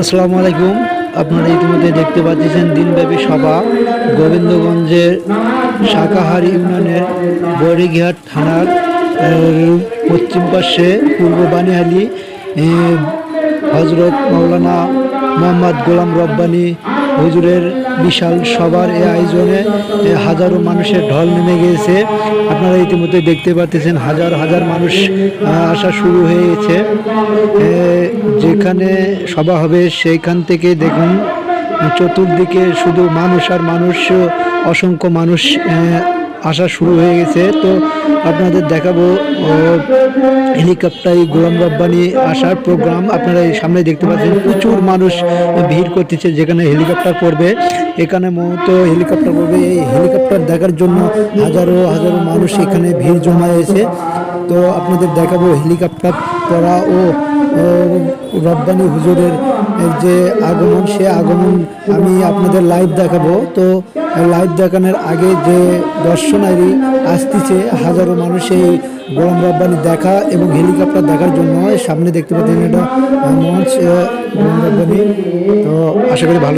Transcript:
আসসালামু আলাইকুম। আপনারা ইতিমধ্যে দেখতে পাচ্ছেন দিনব্যাপী সভা গোবিন্দগঞ্জের শাকাহার ইউনিয়নের বৈরিঘাট থানার পশ্চিম পাশে পূর্ব বানিহালি হজরত মৌলানা মোহাম্মদ গোলাম রব্বানি হুজুরের বিশাল সবার এই আয়োজনে হাজারো মানুষের ঢল নেমে গিয়েছে। আপনারা ইতিমধ্যে দেখতে পাচ্ছেন হাজার হাজার মানুষ আসা শুরু হয়েছে। যেখানে সভা হবে সেইখান থেকে দেখুন, চতুর্দিকে শুধু মানুষ আর মানুষ, অসংখ্য মানুষ আসা শুরু হয়ে গেছে। তো আপনাদের দেখাবো হেলিকপ্টার গোলাম রব্বানি আসার প্রোগ্রাম। আপনারা এই সামনে দেখতে পাচ্ছেন, প্রচুর মানুষ ভিড় করতেছে যেখানে হেলিকপ্টার পড়বে। এখানে মূলত হেলিকপ্টার পড়বে। এই হেলিকপ্টার দেখার জন্য হাজারো হাজারো মানুষ এখানে ভিড় জমা হয়েছে তো আপনাদের দেখাবো হেলিকপ্টার পড়া ও রব্বানি হুজুরের যে আগমন, সে আগমন আমি আপনাদের লাইভ দেখাবো। তো লাইভ দেখানোর আগে যে দর্শনারী আসতেছে, হাজারো মানুষ এই গোলাম রব্বানি দেখা এবং হেলিকপ্টার দেখার জন্য সামনে দেখতে পাচ্ছেন এটা মঞ্চ গোলাম রব্বানি তো, আশা করি ভালো